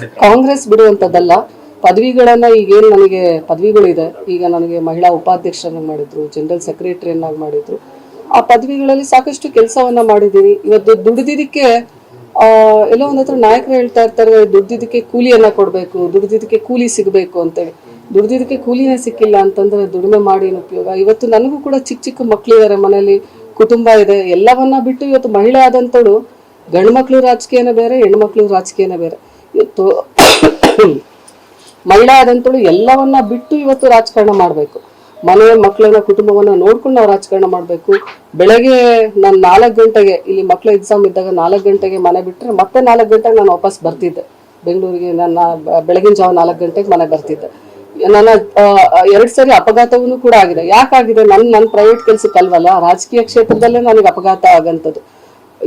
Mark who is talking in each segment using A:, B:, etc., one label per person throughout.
A: ಕಾಂಗ್ರೆಸ್ ಬಿಡುವಂಥದ್ದಲ್ಲ ಪದವಿಗಳನ್ನ ಈಗೇನು ನನಗೆ, ಪದವಿಗಳಿದೆ. ಈಗ ನನಗೆ ಮಹಿಳಾ ಉಪಾಧ್ಯಕ್ಷರನ್ನಾಗಿ ಮಾಡಿದ್ರು ಜನರಲ್ ಸೆಕ್ರೆಟರಿಯನ್ನಾಗಿ ಮಾಡಿದ್ರು. ಆ ಪದವಿಗಳಲ್ಲಿ ಸಾಕಷ್ಟು ಕೆಲಸವನ್ನ ಮಾಡಿದ್ದೀನಿ ಇವತ್ತು ದುಡಿದಿದ್ದಕ್ಕೆ, ಆ, ಎಲ್ಲೋ ಒಂದ್ ಹತ್ರ ನಾಯಕರು ಹೇಳ್ತಾ ಇರ್ತಾರೆ, ದುಡ್ದಿದ್ದಕ್ಕೆ ಕೂಲಿಯನ್ನ ಕೊಡಬೇಕು, ದುಡ್ದಿದ್ದಕ್ಕೆ ಕೂಲಿ ಸಿಗಬೇಕು ಅಂತೇಳಿ. ದುಡ್ದಿದ್ದಕ್ಕೆ ಕೂಲಿನೇ ಸಿಕ್ಕಿಲ್ಲ ಅಂತಂದ್ರೆ ದುಡಿಮೆ ಮಾಡಿ ಉಪಯೋಗ? ಇವತ್ತು ನನಗೂ ಕೂಡ ಚಿಕ್ಕ ಚಿಕ್ಕ ಮಕ್ಕಳಿದ್ದಾರೆ ಮನೆಯಲ್ಲಿ, ಕುಟುಂಬ ಇದೆ. ಎಲ್ಲವನ್ನ ಬಿಟ್ಟು ಇವತ್ತು ಮಹಿಳೆ ಆದಂತಳು ಗಂಡು ಮಕ್ಕಳು ರಾಜಕೀಯನೇ ಬೇರೆ, ಹೆಣ್ಮಕ್ಳು ರಾಜಕೀಯನೇ ಬೇರೆ. ಇವತ್ತು ಮಹಿಳಾ ಆದಂತಳು ಎಲ್ಲವನ್ನ ಬಿಟ್ಟು ಇವತ್ತು ರಾಜಕಾರಣ ಮಾಡಬೇಕು. ಮನೆ, ಮಕ್ಕಳನ್ನ, ಕುಟುಂಬವನ್ನ ನೋಡ್ಕೊಂಡು ನಾವು ರಾಜಕಾರಣ ಮಾಡಬೇಕು. ಬೆಳಗ್ಗೆ ನಾನು ನಾಲ್ಕು ಗಂಟೆಗೆ, ಇಲ್ಲಿ ಮಕ್ಕಳ ಎಕ್ಸಾಮ್ ಇದ್ದಾಗ ನಾಲ್ಕು ಗಂಟೆಗೆ ಮನೆ ಬಿಟ್ಟರೆ ಮತ್ತೆ ನಾಲ್ಕು ಗಂಟೆಗೆ ನಾನು ವಾಪಸ್ ಬರ್ತಿದ್ದೆ. ಬೆಂಗಳೂರಿಗೆ ನನ್ನ, ಬೆಳಗಿನ ಜಾವ ನಾಲ್ಕು ಗಂಟೆಗೆ ಮನೆ ಬರ್ತಿದ್ದೆ. ನನ್ನ ಎರಡು ಸರಿ ಅಪಘಾತವೂ ಕೂಡ ಆಗಿದೆ. ಯಾಕಾಗಿದೆ? ನನ್ನ ನನ್ನ ಪ್ರೈವೇಟ್ ಕೆಲಸಕ್ಕಲ್ವಲ್ಲ, ರಾಜಕೀಯ ಕ್ಷೇತ್ರದಲ್ಲೇ ನನಗೆ ಅಪಘಾತ ಆಗಂಥದ್ದು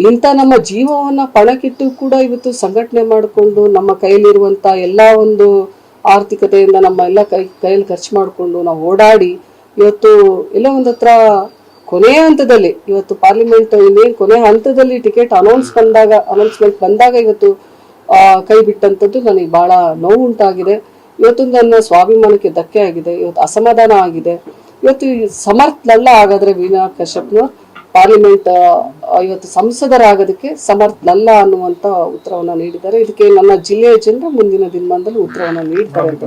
A: ಇಂಥ ನಮ್ಮ ಜೀವವನ್ನ ಪಣಕ್ಕಿಟ್ಟು ಕೂಡ ಇವತ್ತು ಸಂಘಟನೆ ಮಾಡಿಕೊಂಡು ನಮ್ಮ ಕೈಯಲ್ಲಿರುವಂಥ ಎಲ್ಲ ಒಂದು ಆರ್ಥಿಕತೆಯಿಂದ ನಮ್ಮ ಎಲ್ಲ ಕೈ, ಕೈಯಲ್ಲಿ ಖರ್ಚು ಮಾಡಿಕೊಂಡು ನಾವು ಓಡಾಡಿ ಇವತ್ತು ಎಲ್ಲ ಒಂದ್ ಹತ್ರ ಕೊನೆಯ ಹಂತದಲ್ಲಿ ಇವತ್ತು ಪಾರ್ಲಿಮೆಂಟ್ ಇನ್ನೇನು ಕೊನೆಯ ಹಂತದಲ್ಲಿ ಟಿಕೆಟ್ ಅನೌನ್ಸ್ ಬಂದಾಗ ಅನೌನ್ಸ್ಮೆಂಟ್ ಬಂದಾಗ ಇವತ್ತು ಕೈ ಬಿಟ್ಟಂಥದ್ದು ನನಗೆ ಬಹಳ ನೋವು ಉಂಟಾಗಿದೆ. ಇವತ್ತು ನನ್ನ ಸ್ವಾಭಿಮಾನಕ್ಕೆ ಧಕ್ಕೆ ಆಗಿದೆ. ಇವತ್ತು ಅಸಮಾಧಾನ ಆಗಿದೆ. ಇವತ್ತು ಈ ಸಮರ್ಥನಲ್ಲ ಹಾಗಾದ್ರೆ ವೀಣಾ ಕಶ್ಯಪ್ನವ್ರು. ಪಾರ್ಲಿಮೆಂಟ್ ಇವತ್ತು ಸಂಸದರಾಗೋದಕ್ಕೆ ಸಮರ್ಥನಲ್ಲ ಅನ್ನುವಂತ ಉತ್ತರವನ್ನ ನೀಡಿದ್ದಾರೆ. ಇದಕ್ಕೆ ನನ್ನ ಜಿಲ್ಲೆಯ ಜನರು ಮುಂದಿನ ದಿನಮಾನದಲ್ಲಿ ಉತ್ತರವನ್ನ ನೀಡ್ತಾರೆ ಅಂತ.